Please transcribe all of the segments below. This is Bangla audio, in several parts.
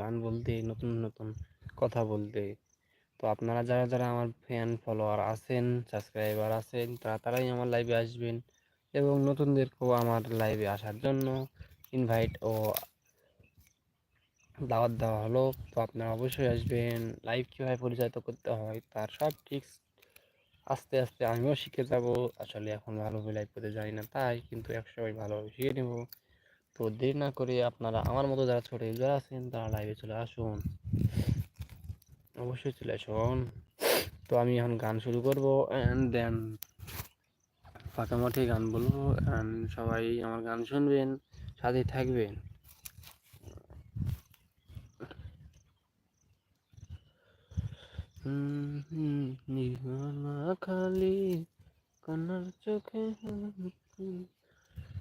গান বলতে, নতুন নতুন কথা বলতে। তো আপনারা যারা যারা আমার ফ্যান ফলোয়ার আছেন সাবস্ক্রাইবার আছেন তারা তারাই আমার লাইভে আসবেন এবং নতুনদেরকেও আমার লাইভে আসার জন্য ইনভাইট ও দাওয়াত দেওয়া হলো। তো আপনারা অবশ্যই আসবেন। লাইভ কীভাবে পরিচালিত করতে হয়, তার সব ট্রিক্স আস্তে আস্তে আমিও শিখে যাব। আসলে এখন ভালোভাবে লাইভ করতে জানি না তাই, কিন্তু একসময় ভালোভাবে শিখে নেব। তো দেরি না করে আপনারা আমার মতো যারা ছোটো ইউজার আছেন তারা লাইভে চলে আসুন অবশ্যই চলে আসুন তো আমি এখন গান শুরু করব অ্যান্ড দেন ফাঁকা মাঠে গান বলব অ্যান্ড সবাই আমার গান শুনবেন সাথে থাকবেন খালি কান্নার চোখে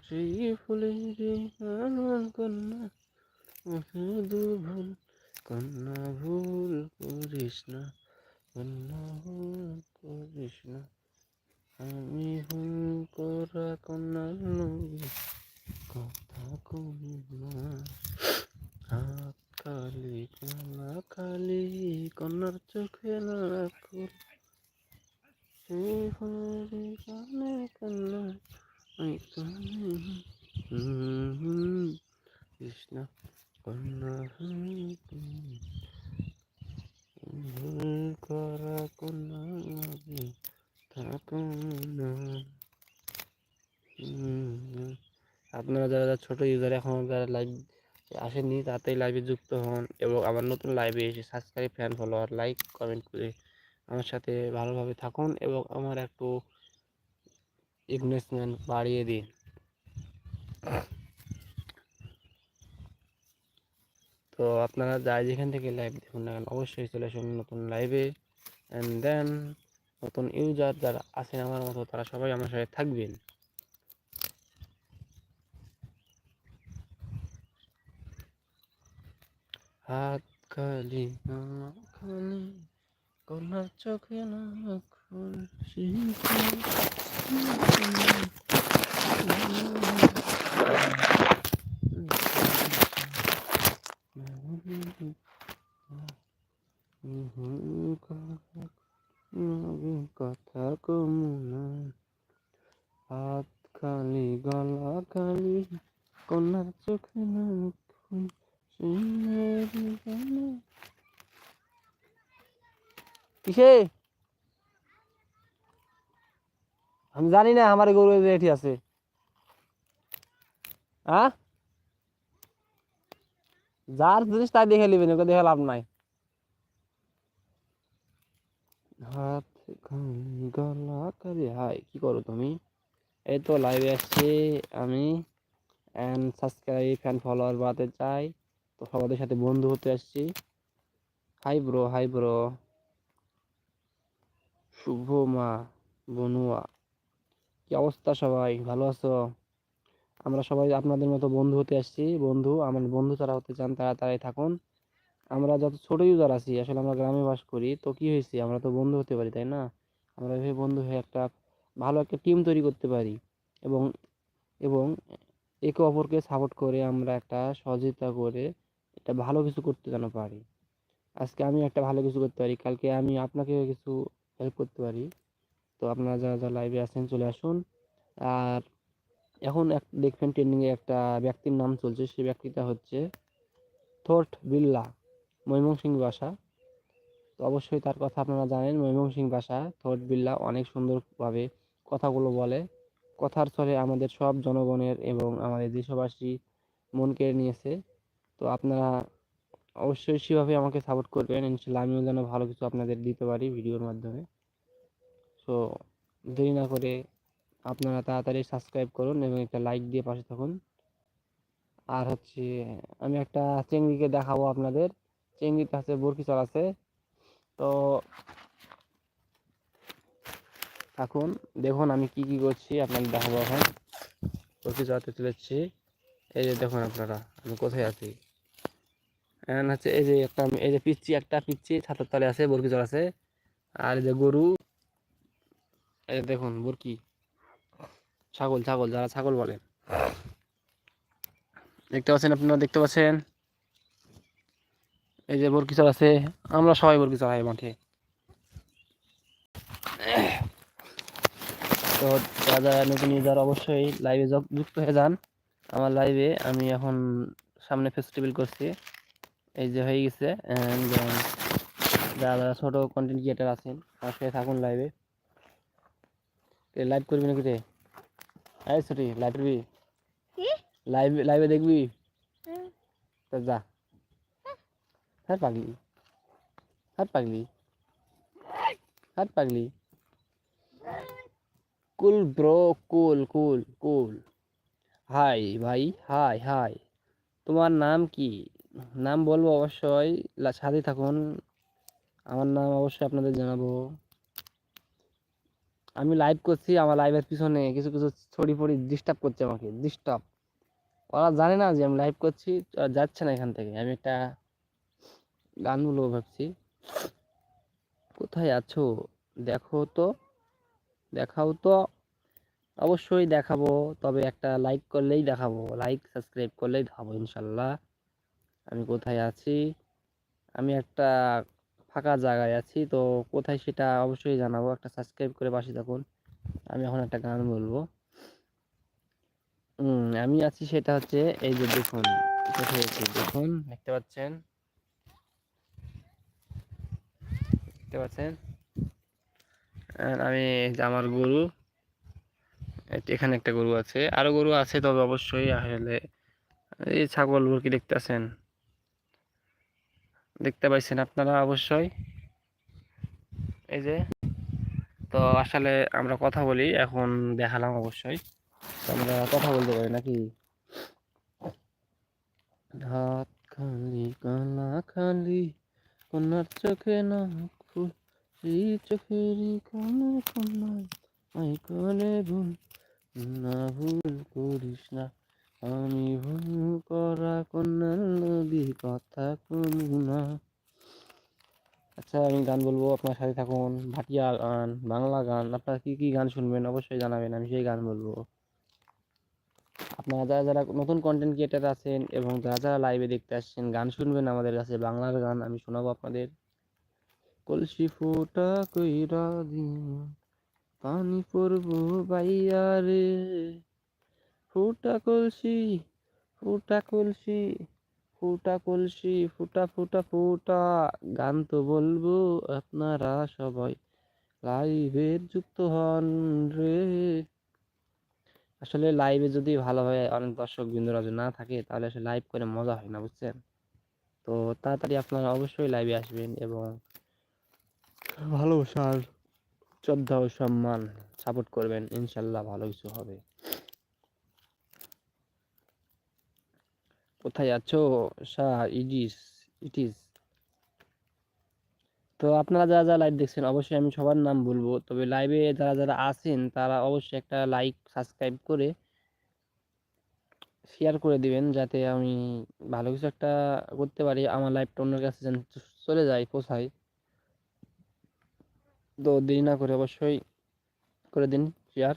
সেই ফুলের কন্যা শুধু ভুল, কন্যা ভুল করিস না, কন্যা ভুল করিস না। আমি ভুল করা কন্যা নবী কথা কই না। হাত খালি কালা কন্যার চোখে না সেই ফুলের কানে কন্যা কৃষ্ণ আপনারা যারা যারা ছোটো ইউজার এখন যারা লাইভ আসেননি তাতেই লাইভে যুক্ত হন এবং আমার নতুন লাইভে এসে subscribe fan follower like comment করে আমার সাথে ভালোভাবে থাকুন এবং আমার একটু ইনভেস্টমেন্ট বাড়িয়ে দিন তো আপনারা যাই যেখান থেকে লাইভ দেখুন না কেন, অবশ্যই চলে আসুন নতুন লাইভে অ্যান্ড দেন নতুন ইউজার যারা আছেন আমার মতো, তারা সবাই আমার সাথে থাকবেন। হাত খালি খালি চোখে না খুশি কথা কমুনা হাত খালি গলা খালি কন্যার চোখে না কিসে? আমি জানি না আমার গরু এটি আছে। হ্যাঁ? যার জিনিস তাই দেখে নেবেন, ওকে দেখে লাভ নাই। হাই কি করো তুমি? এই তো লাইভে আসছি আমি সাবস্ক্রাইব ফ্যান ফলোয়ার বাড়াতে চাই। তো সবাদের সাথে বন্ধু হতে আসছি। হাই ব্রো হাই ব্রো শুভ মা, বনুয়া। কি অবস্থা সবাই? ভালো আছো? আমরা সবাই আপনাদের মতো বন্ধু হতে আসছি। বন্ধু, আমার বন্ধু যারা হতে চান তারা তারাই থাকুন। আমরা যত ছোট ইউজার আছি, আসলে আমরা গ্রামে বাস করি, তো কি হয়েছে? আমরা তো বন্ধু হতে পারি, তাই না? আমরা এভাবে বন্ধু হয়ে একটা ভালো একটা টিম তৈরি করতে পারি এবং এবং একে অপরকে সাপোর্ট করে আমরা একটা সহযোগিতা করে একটা ভালো কিছু করতে যেন পারি। আজকে আমি একটা ভালো কিছু করতে পারি। কালকে আমি আপনাকে কিছু হেল্প করতে পারি। তো আপনারা যারা যারা লাইভে আছেন চলে আসুন। আর এখন এক, দেখবেন ট্রেন্ডিংয়ে একটা ব্যক্তির নাম চলছে সেই ব্যক্তিটা হচ্ছে থোট বিল্লা, ময়মনসিং ভাষা তো অবশ্যই তার কথা আপনারা জানেন, ময়মনসিং ভাষা থোট বিল্লা অনেক সুন্দরভাবে কথাগুলো বলে। কথার ছলে আমাদের সব জনগণের এবং আমাদের দেশবাসী মন কেড়ে নিয়েছে। তো আপনারা অবশ্যই সেভাবে আমাকে সাপোর্ট করবেন। ইনশাল্লাহ আমিও যেন ভালো কিছু আপনাদের দিতে পারি ভিডিওর মাধ্যমে। সো দেরি না করে আপনারা তাড়াতাড়ি সাবস্ক্রাইব করুন এবং একটা লাইক দিয়ে পাশে থাকুন। আর হচ্ছে, আমি একটা চেংড়িকে দেখাবো আপনাদের। চেংড়িতে আছে বরকি চল আছে। তো থাকুন, দেখুন আমি কি কি করছি, আপনাদের দেখাবো এখন। বরকি চলাতে চলেছি। এই যে দেখুন আপনারা, আমি কোথায় আছি? এখন হচ্ছে এই যে একটা, এই যে পিচ্ছি একটা পিচ্ছি ছাতার তলে আছে বরকি চল আছে। আর এই যে গরু। এই দেখুন বরকি ছাগল ছাগল যারা ছাগল বলেন দেখতে পাচ্ছেন আপনারা দেখতে পাচ্ছেন? এই যে বরকিচর আছে আমরা সবাই বরকি চড়াই মাঠে। তো যারা নতুন ইউজার অবশ্যই লাইভে যুক্ত হয়ে যান। আমার লাইভে আমি এখন সামনে ফেস্টিভ্যাল করছি। এই যে হয়ে গেছে um, যারা যারা ছোটো কন্টেন্ট ক্রিয়েটার আছেন সাথে থাকুন লাইভে লাইভ করবি নাকি রে আয় ছুটি লাইভ করবি? কি? লাইভ লাইভে দেখবি। তা যা। হ্যাঁ পাগলি। হাত পাগলি। হাত পাগলি। Cool bro cool cool cool. Hi ভাই হাই হাই। তোমার নাম কি? নাম বলব অবশ্যই। সাথে থাকুন। আমার নাম অবশ্যই আপনাদের জানাব। আমি লাইভ করছি, আমার লাইভের পিছনে কিছু কিছু ছড়ি ফড়ি ডিস্টার্ব করছে আমাকে ডিস্টার্ব ওরা জানে না যে আমি লাইভ করছি যাচ্ছে না এখান থেকে। আমি একটা গান বলব ভাবছি। কোথায় আছো? দেখো তো, দেখাও তো। অবশ্যই দেখাবো, তবে একটা লাইক করলেই দেখাবো। লাইক সাবস্ক্রাইব করলেই দেখাবো, ইনশাল্লাহ। আমি কোথায় আছি? আমি একটা ফাঁকা জায়গায় আছি। তো কোথায় সেটা অবশ্যই জানাব। একটা সাবস্ক্রাইব করে পাশে থাকুন। আমি এখন একটা গান বলব। আমি আছি সেটা হচ্ছে, এই যে দেখুন, কোথায় আছি? দেখুন, দেখতে পাচ্ছেন? দেখতে পাচ্ছেন? আমি আমার গরু। এখানে একটা গরু আছে। আরও গরু আছে, তবে অবশ্যই আসলে এই ছাগল মুরগি দেখতেছেন। দেখতে পাইছেন আপনারা অবশ্যই। এই যে, তো আসলে আমরা কথা বলি, এখন দেখালাম অবশ্যই। আমরা কথা বলতে পারি নাকি? হাত খালি কালা খালি, কন্যার চোখে না ফুল, এই চোখেরই কোনে কোনায় আই করে ভুল না ভুল করিস না। আমি ভুল করা কন্যার নদী কথা কোনো না। আচ্ছা আমি গান বলব, আপনার সাথে থাকুন। ভাটিয়া গান, বাংলা গান, আপনারা কি কি গান শুনবেন অবশ্যই জানাবেন, আমি সেই গান বলব। আপনারা যারা যারা নতুন কন্টেন্ট ক্রিয়েটার আছেন এবং যারা যারা লাইভে দেখতে আসছেন, গান শুনবেন আমাদের কাছে, বাংলার গান আমি শোনাবো আপনাদের। কলসি ফুটা কইরা দিন, পানি পড়ব বাইয়া রে ফুটা কলসি ফুটা কলসি ফুটা কলসি, ফুটা ফুটা ফুটা। গান তো বলব আপনারা সবাই। লাইভে যুক্ত হন রে। আসলে লাইভে যদি ভালোভাবে অনেক দর্শক বিন্দুরা না থাকে, তাহলে আসলে লাইভ করে মজা হয় না, বুঝছেন? তো তাড়াতাড়ি আপনারা অবশ্যই লাইভে আসবেন এবং ভালোবাসার, শ্রদ্ধা ও সম্মান সাপোর্ট করবেন। ইনশাল্লাহ ভালো কিছু হবে। কোথায় আছো? শাহ ইডিস ইটিস তো আপনারা যারা যারা লাইভ দেখছেন, অবশ্যই আমি সবার নাম বলব। তবে লাইভে যারা যারা আছেন, তারা অবশ্যই একটা লাইক সাবস্ক্রাইব করে শেয়ার করে দিবেন, যাতে আমি ভালো কিছু একটা করতে পারি, আমার লাইভটা অন্যের কাছে যেন চলে যায়, পৌঁছায়। তো দেরি না করে অবশ্যই করে দিন শেয়ার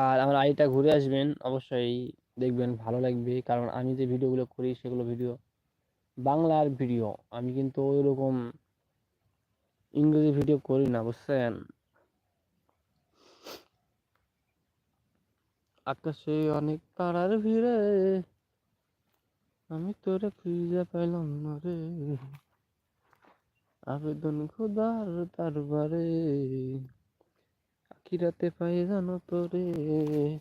আর আমার আইডিটা ঘুরে আসবেন, অবশ্যই দেখবেন ভালো লাগবে। কারণ আমি যে ভিডিওগুলো করি সেগুলো ভিডিও, বাংলার ভিডিও। আমি কিন্তু ওইরকম ইংরেজি ভিডিও করি না, বুঝছেন? আকাশে অনেক তারার ভিড়ে, আমি তোরে খুঁজে পাইলাম না রে। আবেদন খোদার দরবারে। আখিরাতে পাই জানো তোরে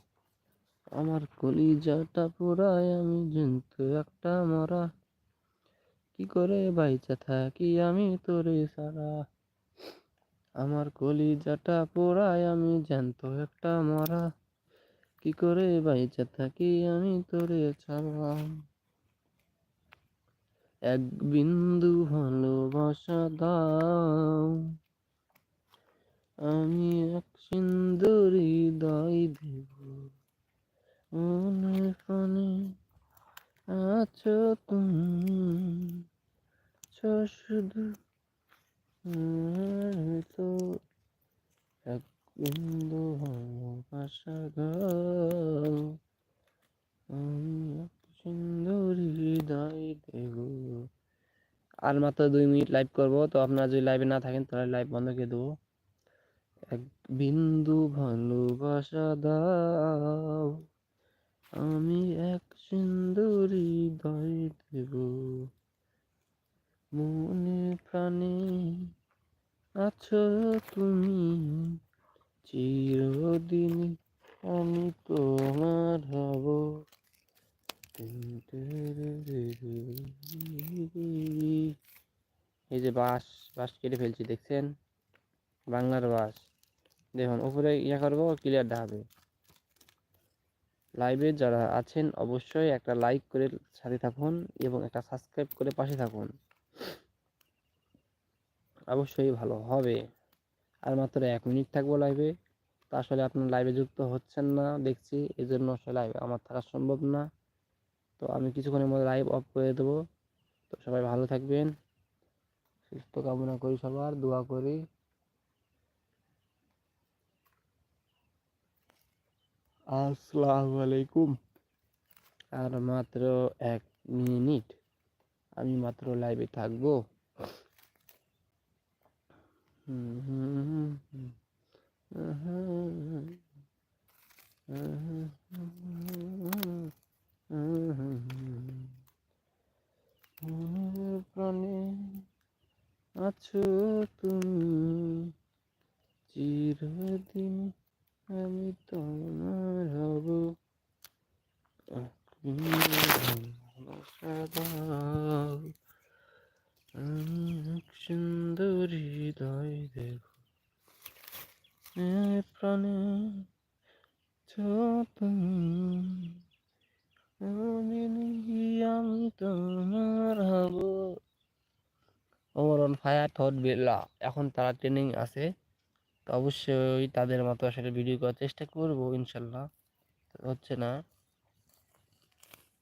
আমার কলিজাটা পুরায় আমি জন্তু, একটা মরা। কি করে বাইচা থাকি আমি তোরে সারা। আমার কলিজাটা পোড়ায় আমি জ্যান্ত একটা মরা। কি করে বাইচা থাকি আমি তোরে ছাড়া। এক বিন্দু ভালোবাসা দাও। আমি এক সিন্দুর হৃদয় দেব। মনে প্রাণে আছো তুমি শুধু তো এক বিন্দু ভালোবাসা আমি এক সিন্দুর হৃদয় দেব। আর মাত্র দুই মিনিট লাইভ করব, তো আপনারা যদি লাইভে না থাকেন, তাহলে লাইভ বন্ধ করে দেবো। এক বিন্দু ভালোবাসা দাও। আমি এক সুন্দর হৃদয় দেব। মনে প্রাণে আছো তুমি, চিরদিন আমি তোমার হব। এই যে বাঁশ বাস কেটে ফেলছি, দেখছেন? বাংলার বাস দেখুন, উপরে ইয়া করব ক্লিয়ার দেখাবে। লাইভে যারা আছেন, অবশ্যই একটা লাইক করে সাথে থাকুন এবং একটা সাবস্ক্রাইব করে পাশে থাকুন। অবশ্যই ভালো হবে। আর মাত্র এক মিনিট থাকব লাইভে তা আসলে আপনার লাইভে যুক্ত হচ্ছেন না, দেখছি। এই জন্য আসলে লাইভে আমার থাকা সম্ভব না। তো আমি কিছুক্ষণের মধ্যে লাইভ অফ করে দেবো। তো সবাই ভালো থাকবেন। সুস্থ কামনা করি সবার, দোয়া করি। আসসালামু আলাইকুম। আর মাত্র এক মিনিট আমি মাত্র লাইভে থাকব। হুম হুম হুম হুম হুম হুম প্রাণে আছো তুমি চিরদিন আমি তোমার হব ভালোবাসা দাও আমি এক সুন্দর হৃদয় দেব প্রাণে আমি তোমার অন ফায়ার থট বিল্লা এখন তারা ট্রেনিং আছে, তো অবশ্যই তাদের মতো আসলে ভিডিও করার চেষ্টা করব, ইনশাল্লাহ। হচ্ছে না।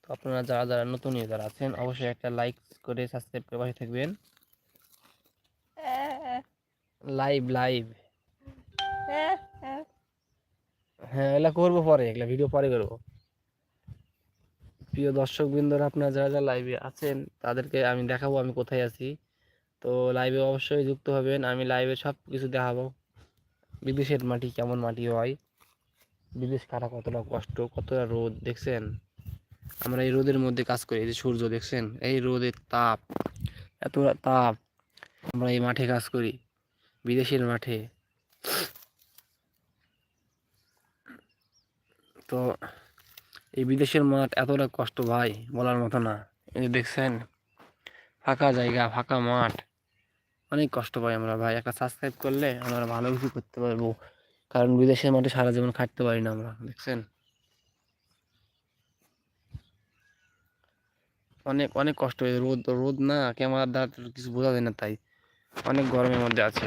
তো আপনারা যারা যারা নতুন যারা আছেন, অবশ্যই একটা লাইক করে সাবস্ক্রাইব করে পাশে থাকবেন। লাইভ লাইভ হ্যাঁ এগুলা করব পরে এগুলা ভিডিও পরে করব। প্রিয় দর্শক বৃন্দরা আপনারা যারা যারা লাইভে আছেন তাদেরকে আমি দেখাবো আমি কোথায় আছি। তো লাইভে অবশ্যই যুক্ত হবেন আমি লাইভে সব কিছু দেখাবো। বিদেশের মাটি কেমন মাটি হয়? বিদেশ কাটা কতটা কষ্ট কতটা রোদ দেখছেন? আমরা এই রোদের মধ্যে কাজ করি এই যে সূর্য দেখছেন? এই রোদের তাপ এতটা তাপ আমরা এই মাঠে কাজ করি। বিদেশের মাঠে। তো এই বিদেশের মাঠ এতটা কষ্ট ভাই, বলার মতো না। এই যে দেখছেন, ফাঁকা জায়গা, ফাঁকা মাঠ। অনেক কষ্ট পাই আমরা ভাই, একটা সাবস্ক্রাইব করলে আমরা ভালো কিছু করতে পারব। কারণ বিদেশের মাঠে সারা জীবন খাটতে পারি না আমরা, দেখছেন? অনেক অনেক কষ্ট রোদ রোদ না, ক্যামেরার দ্বারা কিছু বোঝা যায় না তাই। অনেক গরমের মধ্যে আছে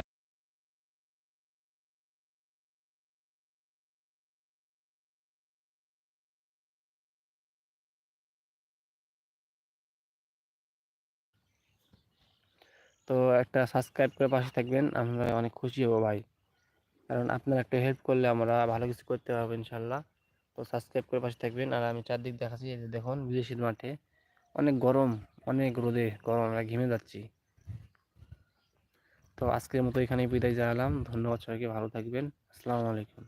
তো একটা সাবস্ক্রাইব করে পাশে থাকবেন, আমরা অনেক খুশি হব ভাই। কারণ আপনার একটা হেল্প করলে আমরা ভালো কিছু করতে পারব ইনশাল্লাহ। তো সাবস্ক্রাইব করে পাশে থাকবেন, আর আমি চারদিক দেখাচ্ছি, এই যে দেখুন, বিদেশির মাঠে অনেক গরম, অনেক রোদে গরম, আমরা ঘেমে যাচ্ছি। তো আজকের মতো এখানেই বিদায় জানালাম, ধন্যবাদ সবাইকে, ভালো থাকবেন, আসসালামু আলাইকুম।